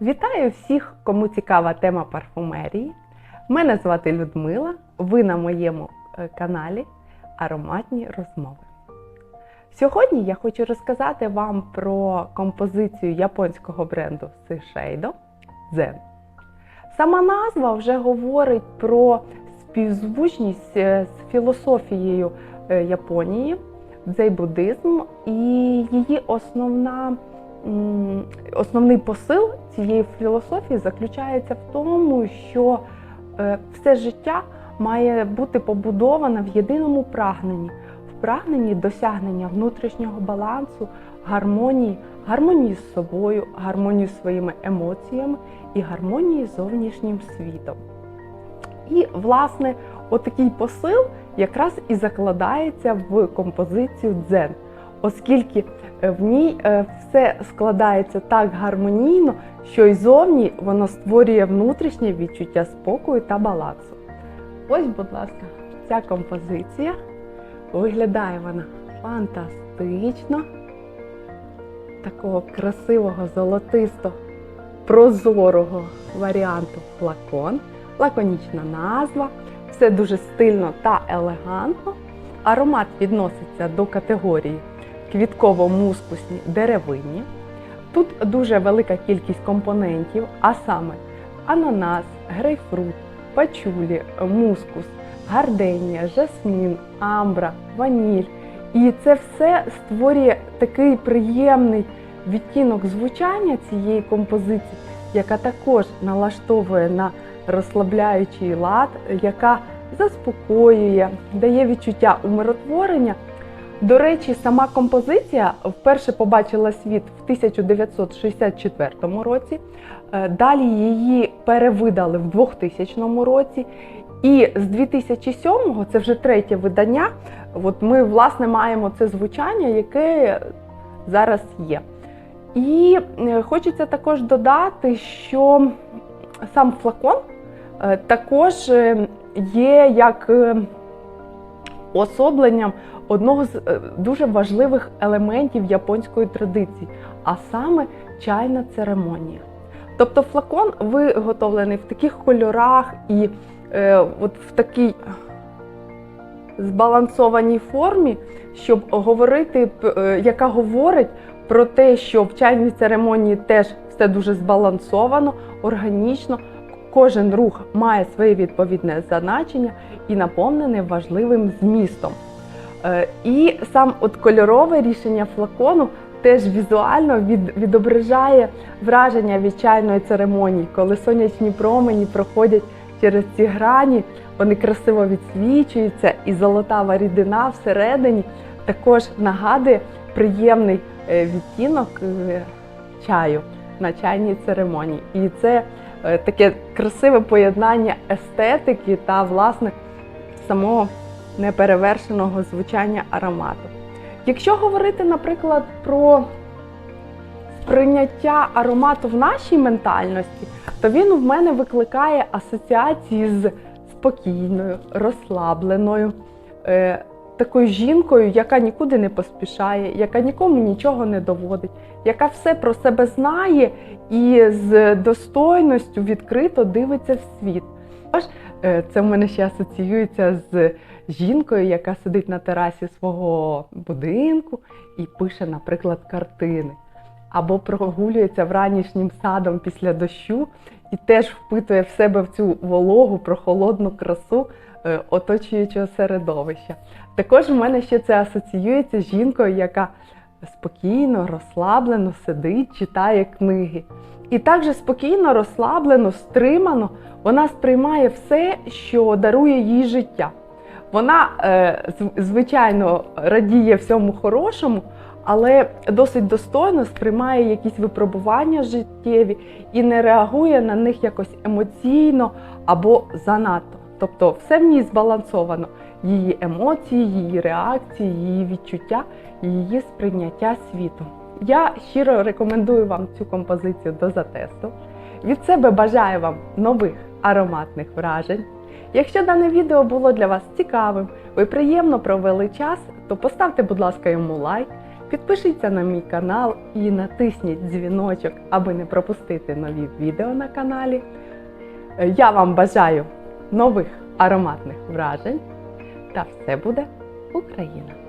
Вітаю всіх, кому цікава тема парфумерії. Мене звати Людмила. Ви на моєму е, каналі Ароматні розмови. Сьогодні я хочу розказати вам про композицію японського бренду Shiseido Zen. Сама назва вже говорить про співзвучність е, з філософією е, Японії, дзей-буддизм, і її основна основний посил цієї філософії заключається в тому, що е, все життя має бути побудоване в єдиному прагненні, в прагненні досягнення внутрішнього балансу, гармонії, гармонії з собою, гармонії з своїми емоціями і гармонії з зовнішнім світом. І, власне, отакий посил якраз і закладається в композицію дзен, оскільки е, в ній е, все складається так гармонійно, що й зовні воно створює внутрішнє відчуття спокою та балансу. Ось, будь ласка, ця композиція. Виглядає вона фантастично, такого красивого, золотисто, прозорого варіанту флакон, лаконічна назва, все дуже стильно та елегантно. Аромат відноситься до категорії квітково-мускусні деревинні. Тут дуже велика кількість компонентів, а саме ананас, грейпфрут, пачулі, мускус, гарденія, жасмін, амбра, ваніль. І це все створює такий приємний відтінок звучання цієї композиції, яка також налаштовує на розслабляючий лад, яка заспокоює, дає відчуття умиротворення. До речі, сама композиція вперше побачила світ в 1964 році. Е, Далі її перевидали в 2000 році. І з 2007-го, це вже третє видання, от ми власне маємо це звучання, яке зараз є. І е, хочеться також додати, що сам флакон е, також є як е, особленням одного з е, дуже важливих елементів японської традиції, а саме чайна церемонія. Тобто флакон виготовлений в таких кольорах і е, от в такій збалансованій формі, щоб говорити, е, яка говорить про те, що в чайній церемонії теж все дуже збалансовано, органічно. Кожен рух має своє відповідне значення і наповнений важливим змістом. Е, І сам от кольорове рішення флакону теж візуально від, відображає враження від чайної церемонії, коли сонячні промені проходять через ці грані, вони красиво відсвічуються, і золотава рідина всередині також нагадує приємний е, відтінок е, чаю на чайній церемонії. І це таке красиве поєднання естетики та власне самого неперевершеного звучання аромату. Якщо говорити, наприклад, про сприйняття аромату в нашій ментальності, то він в мене викликає асоціації з спокійною, розслабленою, е, такою жінкою, яка нікуди не поспішає, яка нікому нічого не доводить, яка все про себе знає і з достойністю відкрито дивиться в світ. Тож, е, це в мене ще асоціюється з жінкою, яка сидить на терасі свого будинку і пише, наприклад, картини. Або прогулюється вранішнім садом після дощу і теж впитує в себе в цю вологу, прохолодну красу оточуючого середовища. Також в мене ще це асоціюється з жінкою, яка спокійно, розслаблено сидить, читає книги. І також спокійно, розслаблено, стримано вона сприймає все, що дарує їй життя. Вона, е, звичайно, радіє всьому хорошому, але досить достойно сприймає якісь випробування життєві і не реагує на них якось емоційно або занадто. Тобто все в ній збалансовано. Її емоції, її реакції, її відчуття, її сприйняття світу. Я щиро рекомендую вам цю композицію до затесту. Від себе бажаю вам нових ароматних вражень. Якщо дане відео було для вас цікавим, ви приємно провели час, то поставте, будь ласка, йому лайк, Підпишіться на мій канал і натисніть дзвіночок, аби не пропустити нові відео на каналі. Я вам бажаю нових ароматних вражень та все буде Україна!